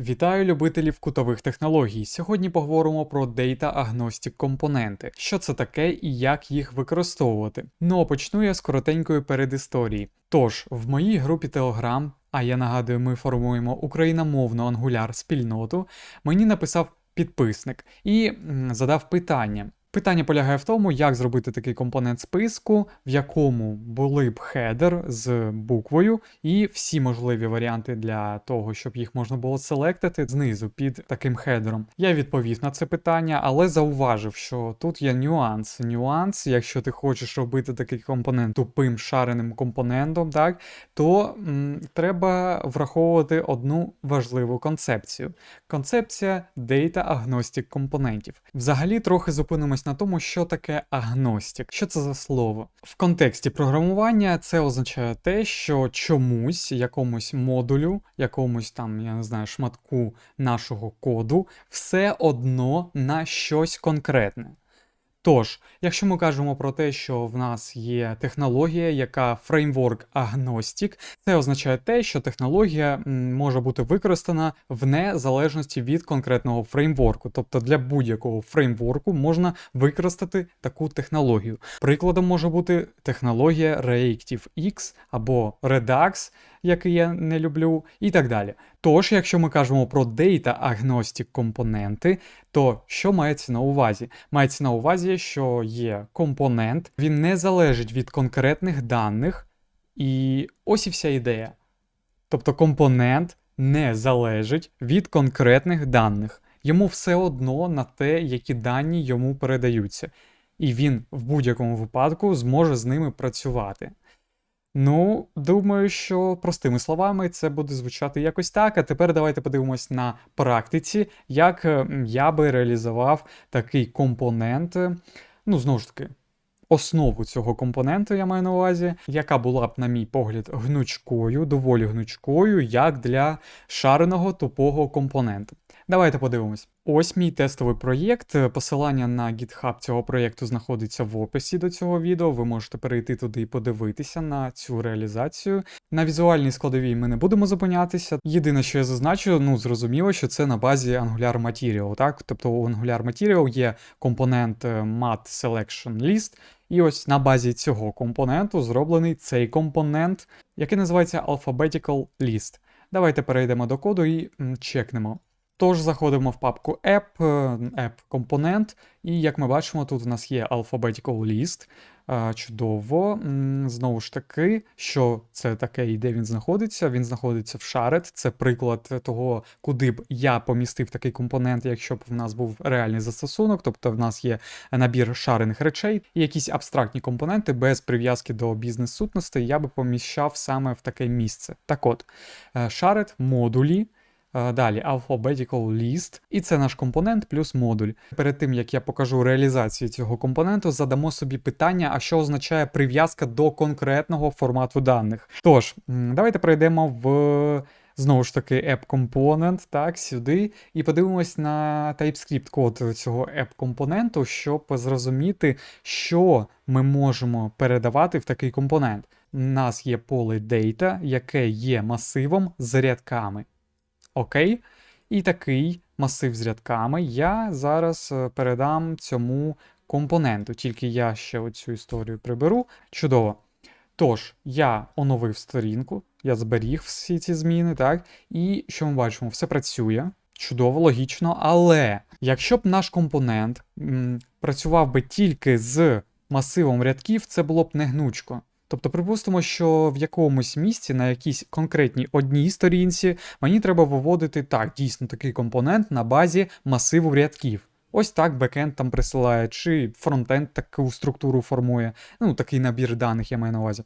Вітаю любителів кутових технологій. Сьогодні поговоримо про Data Agnostic компоненти, що це таке і як їх використовувати. Ну а почну я з коротенької передісторії. Тож, в моїй групі Telegram, а я нагадую, ми формуємо україномовну ангуляр спільноту, мені написав підписник і задав питання. Питання полягає в тому, як зробити такий компонент списку, в якому були б хедер з буквою, і всі можливі варіанти для того, щоб їх можна було селектити знизу під таким хедером. Я відповів на це питання, але зауважив, що тут є нюанс. Нюанс, якщо ти хочеш робити такий компонент тупим шареним компонентом, так, то м, треба враховувати одну важливу концепцію. Концепція Data Agnostic компонентів. Взагалі трохи зупинимось на тому, що таке агностик. Що це за слово? В контексті програмування це означає те, що чомусь, якомусь модулю, якомусь там, я не знаю, шматку нашого коду, все одно на щось конкретне. Тож, якщо ми кажемо про те, що в нас є технологія, яка фреймворк агностик, це означає те, що технологія може бути використана в незалежності від конкретного фреймворку. Тобто для будь-якого фреймворку можна використати таку технологію. Прикладом може бути технологія ReactiveX або Redux, який я не люблю, і так далі. Тож, якщо ми кажемо про Data Agnostic компоненти, то що мається на увазі? Мається на увазі, що є компонент, він не залежить від конкретних даних, і ось і вся ідея. Тобто компонент не залежить від конкретних даних. Йому все одно на те, які дані йому передаються. І він в будь-якому випадку зможе з ними працювати. Ну, думаю, що простими словами це буде звучати якось так. А тепер давайте подивимось на практиці, як е, я би реалізував такий компонент. е, Ну, знову ж таки, основу цього компоненту я маю на увазі, яка була б, на мій погляд, гнучкою, доволі гнучкою, як для шареного тупого компоненту. Давайте подивимось. Ось мій тестовий проєкт. Посилання на GitHub цього проєкту знаходиться в описі до цього відео. Ви можете перейти туди і подивитися на цю реалізацію. На візуальній складовій ми не будемо зупинятися. Єдине, що я зазначу, ну зрозуміло, що це на базі Angular Material, так? Тобто у Angular Material є компонент е, Mat Selection List, і ось на базі цього компоненту зроблений цей компонент, який називається Alphabetical List. Давайте перейдемо до коду і чекнемо. Тож заходимо в папку App, App компонент, і як ми бачимо, тут у нас є Alphabetical List. Чудово. Знову ж таки, що це таке і де він знаходиться? Він знаходиться в Shared. Це приклад того, куди б я помістив такий компонент, якщо б в нас був реальний застосунок. Тобто в нас є набір шарених речей і якісь абстрактні компоненти без прив'язки до бізнес-сутностей, я би поміщав саме в таке місце. Так от, е, Shared модулі. Е, Далі Alphabetical List, і це наш компонент плюс модуль. Перед тим як я покажу реалізацію цього компоненту, задамо собі питання, а що означає прив'язка до конкретного формату даних. Тож, давайте перейдемо в знову ж таки app компонент, так, сюди, і подивимось на TypeScript код цього app компоненту, щоб зрозуміти, що ми можемо передавати в такий компонент. У нас є поле data, яке є масивом з рядками. Окей. І такий масив з рядками я зараз е, передам цьому компоненту. Тільки я ще оцю історію приберу. Чудово. Тож, я оновив сторінку, я зберіг всі ці зміни, так? І що ми бачимо? Все працює. Чудово, логічно, але якщо б наш компонент м, працював би тільки з масивом рядків, це було б не гнучко. Тобто, припустимо, що в якомусь місці на якійсь конкретній одній сторінці мені треба виводити так, дійсно такий компонент на базі масиву рядків. Ось так бекенд там присилає, чи фронтенд таку структуру формує, ну такий набір даних я маю на увазі.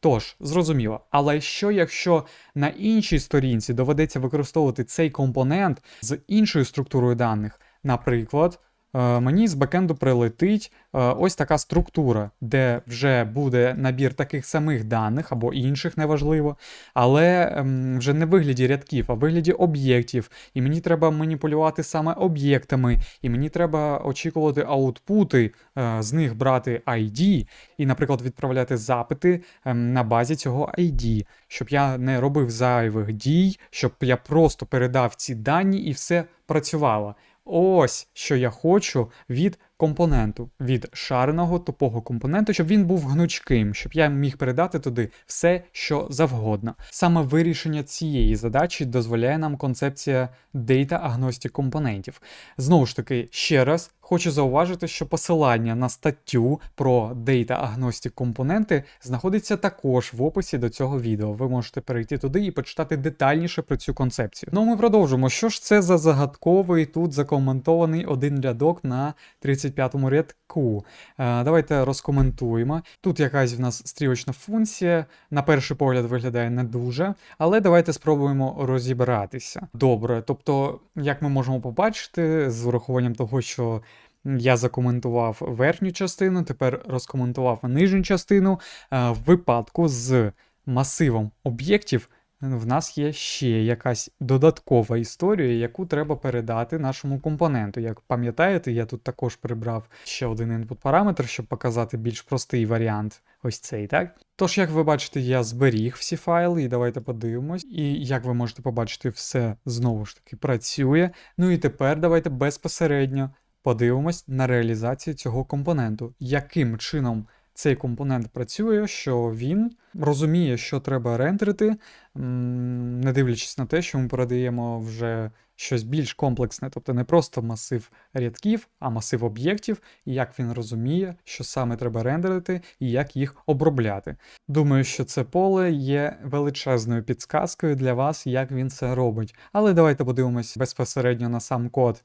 Тож, зрозуміло, але що якщо на іншій сторінці доведеться використовувати цей компонент з іншою структурою даних, наприклад, мені з бекенду прилетить е, ось така структура, де вже буде набір таких самих даних або інших, неважливо, але ем, вже не в вигляді рядків, а в вигляді об'єктів. І мені треба маніпулювати саме об'єктами, і мені треба очікувати аутпути, е, з них брати ID і, наприклад, відправляти запити ем, на базі цього ID, щоб я не робив зайвих дій, щоб я просто передав ці дані і все працювало. Ось що я хочу від компоненту, від шареного тупого компоненту, щоб він був гнучким, щоб я міг передати туди все, що завгодно. Саме вирішення цієї задачі дозволяє нам концепція Data Agnostic компонентів. Знову ж таки, ще раз хочу зауважити, що посилання на статтю про Data Agnostic компоненти знаходиться також в описі до цього відео. Ви можете перейти туди і почитати детальніше про цю концепцію. Ну, ми продовжимо. Що ж це за загадковий тут закоментований один рядок на 35-му рядку? Е, давайте розкоментуємо. Тут якась в нас стрілочна функція, на перший погляд виглядає не дуже, але давайте спробуємо розібратися. Добре, тобто, як ми можемо побачити, з урахуванням того, що я закоментував верхню частину, тепер розкоментував нижню частину. Е, В випадку з масивом об'єктів в нас є ще якась додаткова історія, яку треба передати нашому компоненту. Як пам'ятаєте, я тут також прибрав ще один input параметр, щоб показати більш простий варіант. Ось цей, так? Тож, як ви бачите, я зберіг всі файли, і давайте подивимось. І як ви можете побачити, все знову ж таки працює. Ну і тепер давайте безпосередньо подивимось на реалізацію цього компоненту. Яким чином цей компонент працює, що він розуміє, що треба рендерити, не дивлячись на те, що ми передаємо вже щось більш комплексне, тобто не просто масив рядків, а масив об'єктів, і як він розуміє, що саме треба рендерити і як їх обробляти. Думаю, що це поле є величезною підсказкою для вас, як він це робить. Але давайте подивимось безпосередньо на сам код.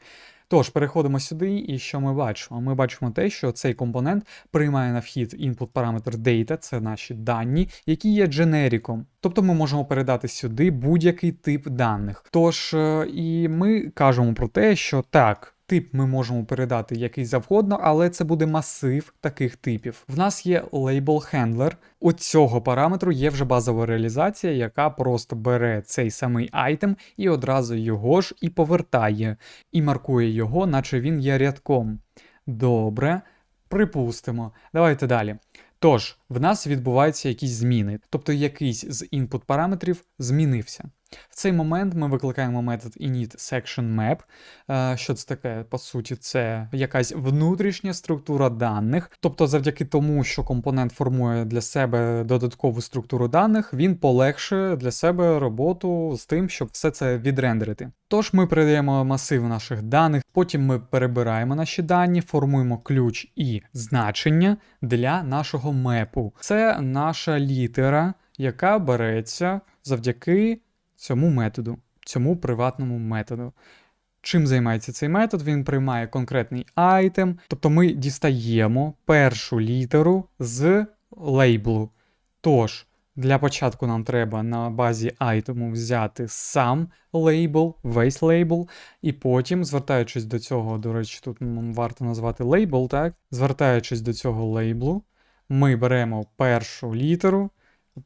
Тож, переходимо сюди, і що ми бачимо? Ми бачимо те, що цей компонент приймає на вхід input параметр data, це наші дані, які є дженеріком. Тобто ми можемо передати сюди будь-який тип даних. Тож, е, і ми кажемо про те, що так. Тип ми можемо передати який завгодно, але це буде масив таких типів. В нас є label handler. У цього параметру є вже базова реалізація, яка просто бере цей самий айтем і одразу його ж і повертає, і маркує його, наче він є рядком. Добре, припустимо. Давайте далі. Тож, в нас відбуваються якісь зміни, тобто якийсь з інпут параметрів змінився. В цей момент ми викликаємо метод init-section-map. Е, Що це таке? По суті, це якась внутрішня структура даних. Тобто, завдяки тому, що компонент формує для себе додаткову структуру даних, він полегшує для себе роботу з тим, щоб все це відрендерити. Тож ми передаємо масив наших даних, потім ми перебираємо наші дані, формуємо ключ і значення для нашого мепу. Це наша літера, яка береться завдяки цьому методу, цьому приватному методу. Чим займається цей метод? Він приймає конкретний айтем, тобто ми дістаємо першу літеру з лейблу. Тож, для початку нам треба на базі айтему взяти сам лейбл, весь лейбл, і потім, звертаючись до цього, до речі, тут нам варто назвати лейбл, так? Звертаючись до цього лейблу, ми беремо першу літеру,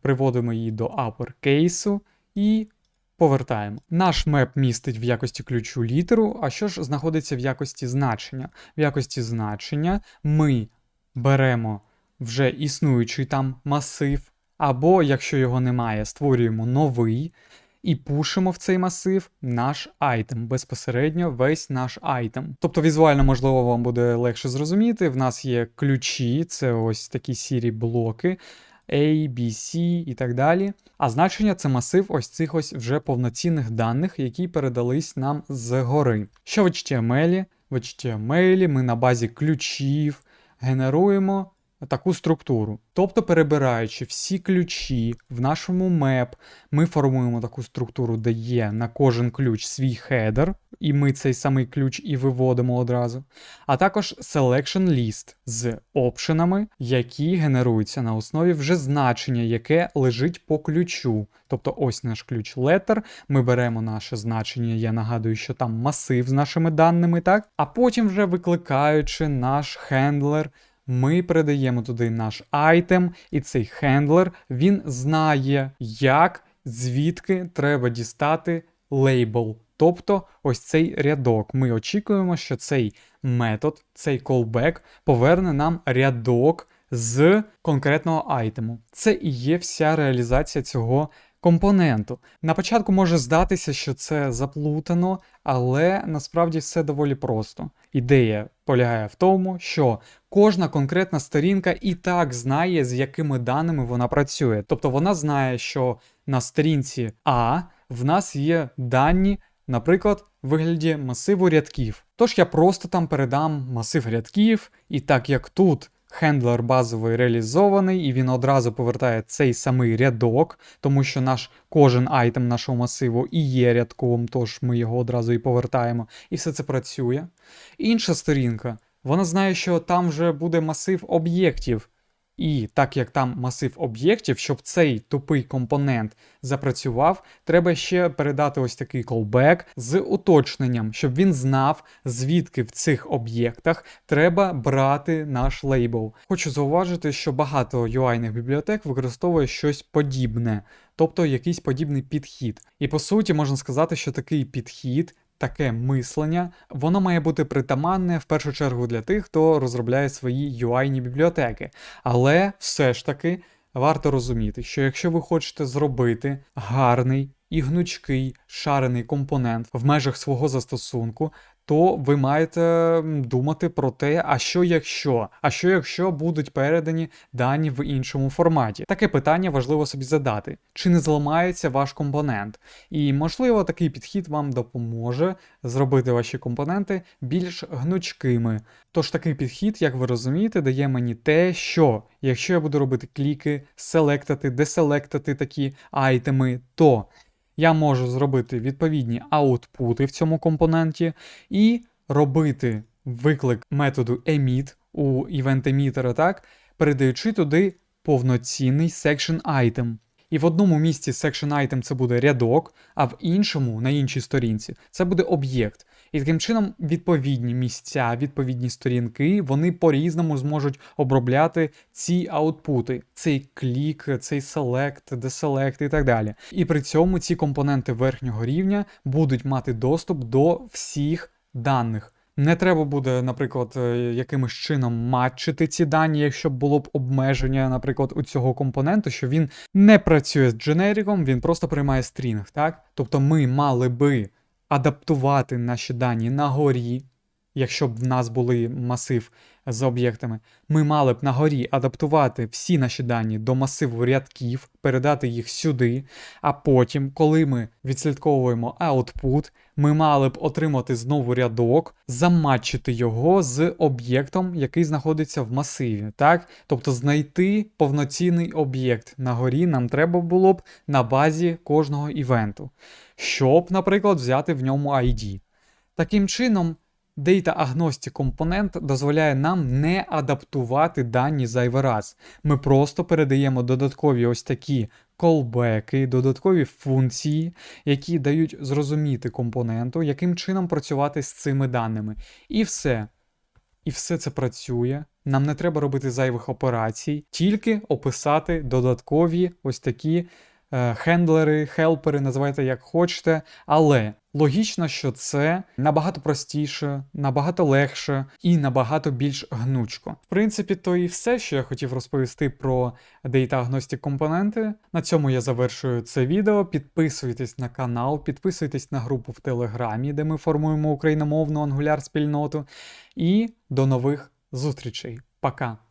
приводимо її до uppercase і повертаємо. Наш меп містить в якості ключу літеру, а що ж знаходиться в якості значення? В якості значення ми беремо вже існуючий там масив, або, якщо його немає, створюємо новий і пушимо в цей масив наш айтем, безпосередньо весь наш айтем. Тобто візуально, можливо, вам буде легше зрозуміти. В нас є ключі, це ось такі сірі блоки. A, B, C і так далі. А значення це масив ось цих ось вже повноцінних даних, які передались нам згори. Що в HTML? В HTML ми на базі ключів генеруємо таку структуру. Тобто, перебираючи всі ключі в нашому map, ми формуємо таку структуру, де є на кожен ключ свій хедер, і ми цей самий ключ і виводимо одразу. А також selection list з опшенами, які генеруються на основі вже значення, яке лежить по ключу. Тобто ось наш ключ letter, ми беремо наше значення, я нагадую, що там масив з нашими даними, так? А потім, вже викликаючи наш хендлер, ми передаємо туди наш айтем, і цей хендлер він знає, як, звідки треба дістати лейбл. Тобто ось цей рядок. Ми очікуємо, що цей метод, цей callback поверне нам рядок з конкретного айтему. Це і є вся реалізація цього компоненту. На початку може здатися, що це заплутано, але насправді все доволі просто. Ідея полягає в тому, що кожна конкретна сторінка і так знає, з якими даними вона працює. Тобто вона знає, що на сторінці А в нас є дані, наприклад, в вигляді масиву рядків. Тож я просто там передам масив рядків, і так як тут хендлер базовий реалізований, і він одразу повертає цей самий рядок, тому що наш кожен айтем нашого масиву і є рядком, тож ми його одразу і повертаємо, і все це працює. Інша сторінка, вона знає, що там вже буде масив об'єктів. І так як там масив об'єктів, щоб цей тупий компонент запрацював, треба ще передати ось такий callback з уточненням, щоб він знав, звідки в цих об'єктах треба брати наш лейбл. Хочу зауважити, що багато UI-них бібліотек використовує щось подібне, тобто якийсь подібний підхід. І по суті можна сказати, що такий підхід таке мислення, воно має бути притаманне в першу чергу для тих, хто розробляє свої UI-ні бібліотеки. Але все ж таки варто розуміти, що якщо ви хочете зробити гарний і гнучкий шарений компонент в межах свого застосунку, то ви маєте думати про те, а що якщо, а що якщо будуть передані дані в іншому форматі. Таке питання важливо собі задати: чи не зламається ваш компонент? І можливо, такий підхід вам допоможе зробити ваші компоненти більш гнучкими. Тож такий підхід, як ви розумієте, дає мені те, що якщо я буду робити кліки, селектати, деселектати такі айтеми, то я можу зробити відповідні аутпути в цьому компоненті і робити виклик методу emit у event emitter, так, передаючи туди повноцінний section item. І в одному місці section item це буде рядок, а в іншому, на іншій сторінці, це буде об'єкт. І таким чином відповідні місця, відповідні сторінки, вони по-різному зможуть обробляти ці аутпути, цей клік, цей селект, деселект і так далі. І при цьому ці компоненти верхнього рівня будуть мати доступ до всіх даних. Не треба буде, наприклад, е, якимось чином матчити ці дані, якщо б було б обмеження, наприклад, у цього компоненту, що він не працює з дженериком, він просто приймає стрінг, так? Тобто ми мали би адаптувати наші дані на горі, якщо б в нас були масив з об'єктами, ми мали б на горі адаптувати всі наші дані до масиву рядків, передати їх сюди. А потім, коли ми відслідковуємо output, ми мали б отримати знову рядок, заматчити його з об'єктом, який знаходиться в масиві. Так? Тобто знайти повноцінний об'єкт на горі нам треба було б на базі кожного івенту, щоб, наприклад, взяти в ньому ID. Таким чином, Data Agnostic компонент дозволяє нам не адаптувати дані зайвий раз. Ми просто передаємо додаткові ось такі колбеки, додаткові функції, які дають зрозуміти компоненту, яким чином працювати з цими даними. І все. І все це працює. Нам не треба робити зайвих операцій, тільки описати додаткові ось такі е, хендлери, хелпери, називайте як хочете. Але логічно, що це набагато простіше, набагато легше і набагато більш гнучко. В принципі, то і все, що я хотів розповісти про Data Agnostic компоненти. На цьому я завершую це відео. Підписуйтесь на канал, підписуйтесь на групу в Телеграмі, де ми формуємо україномовну ангуляр спільноту. І до нових зустрічей. Пока!